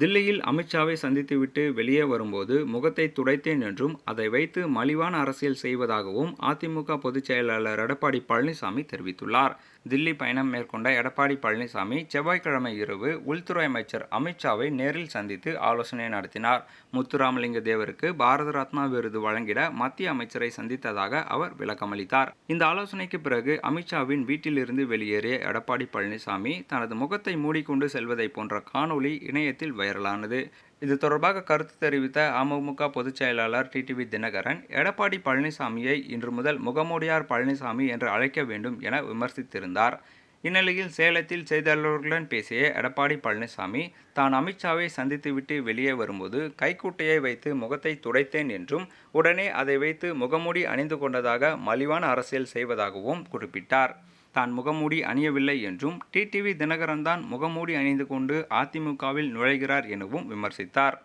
தில்லியில் அமித்ஷாவை சந்தித்துவிட்டு வெளியே வரும்போது முகத்தை துடைத்தேன் என்றும் அதை வைத்து மலிவான அரசியல் செய்வதாகவும் அதிமுக பொதுச் செயலாளர் எடப்பாடி பழனிசாமி தெரிவித்துள்ளார். தில்லி பயணம் மேற்கொண்ட எடப்பாடி பழனிசாமி செவ்வாய்க்கிழமை இரவு உள்துறை அமைச்சர் அமித்ஷாவை நேரில் சந்தித்து ஆலோசனை நடத்தினார். முத்துராமலிங்க தேவருக்கு பாரத ரத்னா விருது வழங்கிட மத்திய அமைச்சரை சந்தித்ததாக அவர் விளக்கமளித்தார். இந்த ஆலோசனைக்கு பிறகு அமித்ஷாவின் வீட்டிலிருந்து வெளியேறிய எடப்பாடி பழனிசாமி தனது முகத்தை மூடிக்கொண்டு செல்வதை போன்ற காணொளி இணையத்தில் வைரலானது இது தொடர்பாக கருத்து தெரிவித்த அமமுக பொதுச் செயலாளர் டிடிவி தினகரன் எடப்பாடி பழனிசாமியை இன்று முதல் முகமூடியார் பழனிசாமி என்று அழைக்க வேண்டும் என விமர்சித்திருந்தார். இந்நிலையில் சேலத்தில் செய்தியாளர்களுடன் பேசிய எடப்பாடி பழனிசாமி தான் அமித்ஷாவை சந்தித்துவிட்டு வெளியே வரும்போது கைக்குட்டையை வைத்து முகத்தை துடைத்தேன் என்றும் உடனே அதை வைத்து முகமூடி அணிந்து கொண்டதாக மலிவான அரசியல் செய்வதாகவும் குறிப்பிட்டார். தான் முகமூடி அணியவில்லை என்றும் டிடிவி தினகரன் தான் முகமூடி அணிந்து கொண்டு அதிமுகவில் நுழைகிறார் எனவும் விமர்சித்தார்.